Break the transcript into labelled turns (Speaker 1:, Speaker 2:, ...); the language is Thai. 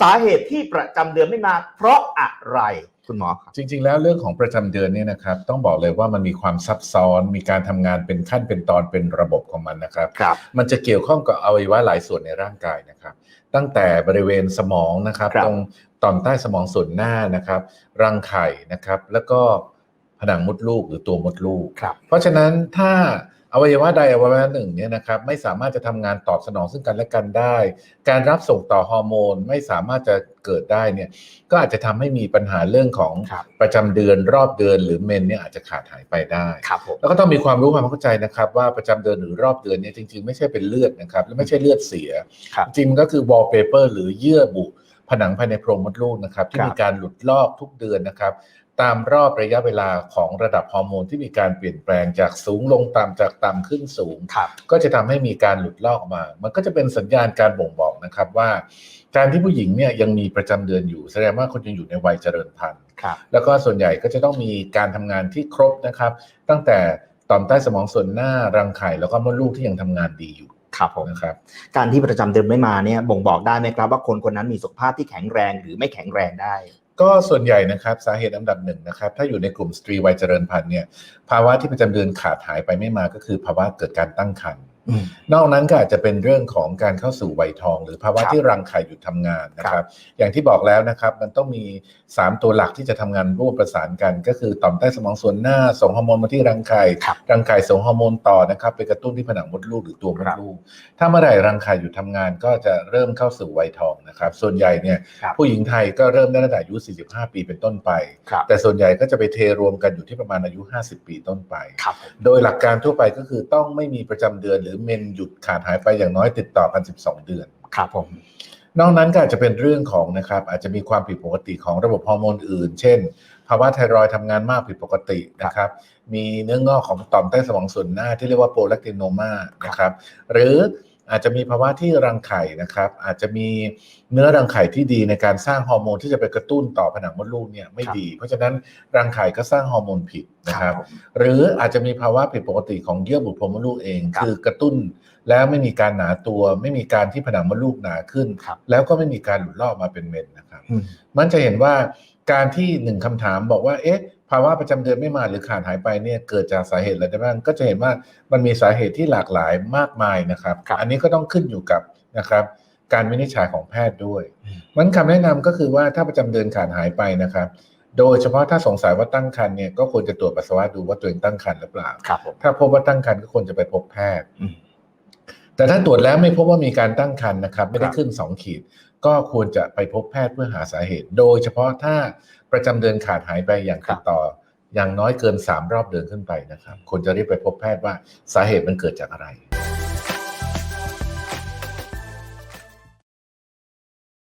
Speaker 1: สาเหตุที่ประจำเดือนไม่มา เพราะอะไรคุณหมอครับ
Speaker 2: จริง ๆ แล้วเรื่องของประจำเดือนเนี่ยนะครับ ต้องบอกเลยว่ามันมีความซับซ้อน มีการทำงานเป็นขั้นเป็นตอนเป็นระบบของมันนะครับ
Speaker 1: ครับ
Speaker 2: มันจะเกี่ยวข้องกับอวัยวะหลายส่วนในร่างกายนะครับ ตั้งแต่บริเวณสมองนะครับ
Speaker 1: ครับ
Speaker 2: ตรงต่อมใต้สมองส่วนหน้านะครับ รังไข่นะครับ แล้วก็ผนังมดลูกหรือตัวมดลูก
Speaker 1: ครับ
Speaker 2: เพราะฉะนั้นถ้า อวัยวะใดอวัยวะหนึ่งเนี่ยนะครับไม่สามารถจะทำงานตอบสนองซึ่งกันและกันได้ การรับส่งต่อฮอร์โมนไม่สามารถจะเกิดได้เนี่ยก็อาจจะทำให้มีปัญหาเรื่องของ
Speaker 1: ครับ
Speaker 2: ประจำเดือนรอบเดือนหรือเมนเนี่ยอาจจะขาดหายไปได้
Speaker 1: ครับผม
Speaker 2: แล้วก็ต้องมีความรู้ความเข้าใจนะครับ ว่าประจำเดือนหรือรอบเดือนเนี่ยจริง ๆ ไม่ใช่เป็นเลือดนะครับและไม่ใช่เลือดเสีย
Speaker 1: ครับ
Speaker 2: จริงๆก็คือ wallpaper หรือเยื่อบุผนังภายในโพรงมดลูกนะครับที่
Speaker 1: ครับ
Speaker 2: มีการหลุดลอกทุกเดือนนะครับ ตามรอบระยะเวลาของระดับฮอร์โมนที่มีการเปลี่ยนแปลงจากสูงลงต่ำจากต่ำขึ้นสูง
Speaker 1: ครับ
Speaker 2: ก็จะทำให้มีการหลุดลอกออกมา มันก็จะเป็นสัญญาณการบ่งบอกนะครับว่า การที่ผู้หญิงเนี่ยยังมีประจำเดือนอยู่ แสดงว่าคนยังอยู่ในวัยเจริญพันธุ์
Speaker 1: ครับ
Speaker 2: แล้วก็ส่วนใหญ่ก็จะต้องมีการทำงานที่ครบนะครับ ตั้งแต่ต่อมใต้สมองส่วนหน้ารังไข่แล้วก็มดลูกที่ยังทำงานดีอยู่
Speaker 1: ครับผม
Speaker 2: นะครับ
Speaker 1: การที่ประจำเดือนไม่มาเนี่ยบ่งบอกได้ไหมครับว่าคนคนนั้นมีสุขภาพที่แข็งแรงหรือไม่แข็งแรงได้
Speaker 2: ก็ส่วนใหญ่นะครับสาเหตุอันดับหนึ่งนะครับ ถ้าอยู่ในกลุ่มสตรีวัยเจริญพันธุ์เนี่ยภาวะที่ประจำเดือนขาดหายไปไม่มาก็คือภาวะเกิดการตั้งครรภ์ นอกนั้นก็อาจจะเป็นเรื่องของการเข้าสู่วัยทอง หรือภาวะ
Speaker 1: ครับ
Speaker 2: ที่รังไข่หยุดทำงานนะค
Speaker 1: ครั
Speaker 2: รับ
Speaker 1: บ
Speaker 2: อย่างที่บอกแล้วนะครับ มันต้องมี 3 ตัวหลักที่จะทำงานร่วมประสานกัน ก็คือต่อมใต้สมองส่วนหน้าส่งฮอร์โมนมาที่รังไข่
Speaker 1: ครับ
Speaker 2: รังไข่ส่งฮอร์โมนต่อนะครับไปกระตุ้นที่ผนังมดลูกหรือตัวมดลูกถ้าเมื่อไหร่รังไข่หยุดทำงานก็จะเริ่มเข้าสู่วัยทองนะครับ ส่วนใหญ่เนี่ย
Speaker 1: ครับ
Speaker 2: ผู้หญิงไทยก็เริ่มได้ตั้งแต่อายุ 45 ปีเป็นต้นไป
Speaker 1: ครับ
Speaker 2: แต่ส่วนใหญ่ก็จะไปเทรวมกันอยู่ที่ประมาณอายุ 50 ปีต้นไป
Speaker 1: ครับผม
Speaker 2: โดยหลักการทั่วไปก็คือต้องไม่มีประจำเดือนหรือเมนหยุดขาดหายไปอย่างน้อยติดต่อกัน 12 เดือน
Speaker 1: ครับผม
Speaker 2: นอกนั้นก็อาจจะเป็นเรื่องของนะครับ อาจจะมีความผิดปกติของระบบฮอร์โมนอื่น เช่น ภาวะไทรอยด์ทำงานมากผิดปกตินะครับ มีเนื้องอกของต่อมใต้สมองส่วนหน้าที่เรียกว่าโปรแลคตินโนมานะครับ หรือ อาจจะมีภาวะที่รังไข่นะครับ อาจจะมีเนื้อรังไข่ที่ดีในการสร้างฮอร์โมนที่จะไปกระตุ้นต่อผนังมดลูกเนี่ยไม่ดี เพราะฉะนั้นรังไข่ก็สร้างฮอร์โมนผิดนะครับ
Speaker 1: ผม
Speaker 2: หรืออาจจะมีภาวะผิดปกติของเยื่อบุโพรงมดลูกเอง
Speaker 1: ครับ
Speaker 2: คือกระตุ้นแล้วไม่มีการหนาตัว ไม่มีการที่ผนังมดลูกหนาขึ้น
Speaker 1: ครับ
Speaker 2: แล้วก็ไม่มีการหลุดลอกมาเป็นเม็ดนะครับ
Speaker 1: อืม
Speaker 2: มันจะเห็นว่าการที่หนึ่งคำถามบอกว่าเอ๊ะ ภาวะประจำเดือนไม่มาหรือขาดหายไปเนี่ยเกิดจากสาเหตุอะไรได้บ้างก็จะเห็นว่ามันมีสาเหตุที่หลากหลายมากมายนะครับ
Speaker 1: ครับ
Speaker 2: อันนี้ก็ต้องขึ้นอยู่กับนะครับการวินิจฉัยของแพทย์ด้วย
Speaker 1: อืม
Speaker 2: มันคำแนะนำก็คือว่าถ้าประจำเดือนขาดหายไปนะครับ โดยเฉพาะถ้าสงสัยว่าตั้งครรภ์เนี่ยก็ควรจะตรวจปัสสาวะดูว่าตัวเองตั้งครรภ์หรือเปล่า
Speaker 1: ครับผม
Speaker 2: ถ้าพบว่าตั้งครรภ์ก็ควรจะไปพบแพทย์
Speaker 1: อืม
Speaker 2: แต่ถ้าตรวจแล้วไม่พบว่ามีการตั้งครรภ์นะครับ ไม่ได้
Speaker 1: ครับ
Speaker 2: ขึ้น 2 ขีด ก็ควรจะไปพบแพทย์เพื่อหาสาเหตุ โดยเฉพาะถ้าประจำเดือนขาดหายไปอย่างติดต่อ อย่างน้อยเกิน 3 รอบเดือนขึ้นไปนะครับควรจะรีบไปพบแพทย์ว่าสาเหตุมันเกิดจากอะไร